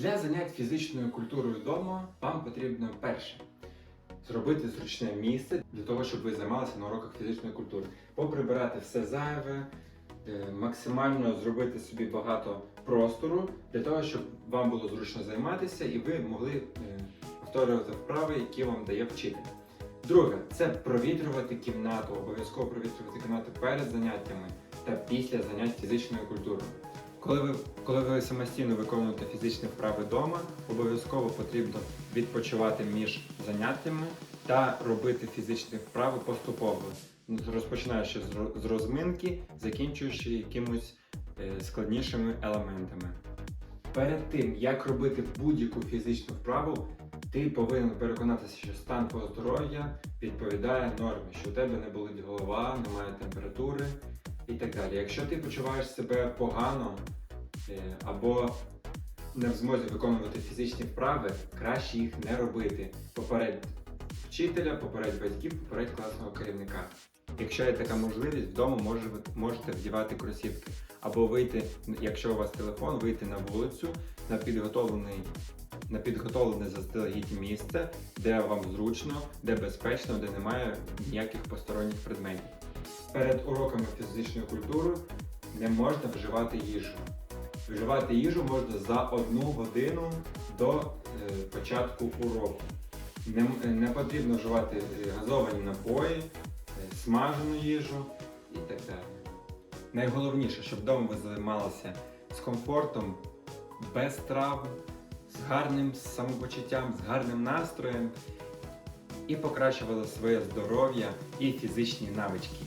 Для занять фізичною культурою вдома вам потрібно перше зробити зручне місце для того, щоб ви займалися на уроках фізичної культури. Поприбирати все зайве, е, максимально зробити собі багато простору для того, щоб вам було зручно займатися і ви могли е, повторювати вправи, які вам дає вчитель. Друге, це провітрювати кімнату, обов'язково провітрювати кімнату перед заняттями та після занять фізичною культурою. Коли ви, коли ви самостійно виконуєте фізичні вправи вдома, обов'язково потрібно відпочивати між заняттями та робити фізичні вправи поступово, Ну, розпочинаючи з розминки, закінчуючи якимось е, складнішими елементами. Перед тим, як робити будь-яку фізичну вправу, ти повинен переконатися, що стан твого здоров'я відповідає нормі, що у тебе не болить голова, немає температури і так далі. Якщо ти почуваєш себе погано або не в змозі виконувати фізичні вправи, краще їх не робити. Попередь вчителя, попередь батьків, попередь класного керівника. Якщо є така можливість, вдома може, можете вдівати кросівки або вийти, якщо у вас телефон, вийти на вулицю на підготовлений на підготовлене заздалегідь місце, де вам зручно, де безпечно, де немає ніяких посторонніх предметів. Перед уроками фізичної культури не можна вживати їжу. Вживати їжу можна за одну годину до е, початку уроку. Не, не потрібно вживати е, газовані напої, е, смажену їжу і так далі. Найголовніше, щоб вдома ви займалися з комфортом, без травм, з гарним самопочуттям, з гарним настроєм і покращували своє здоров'я і фізичні навички.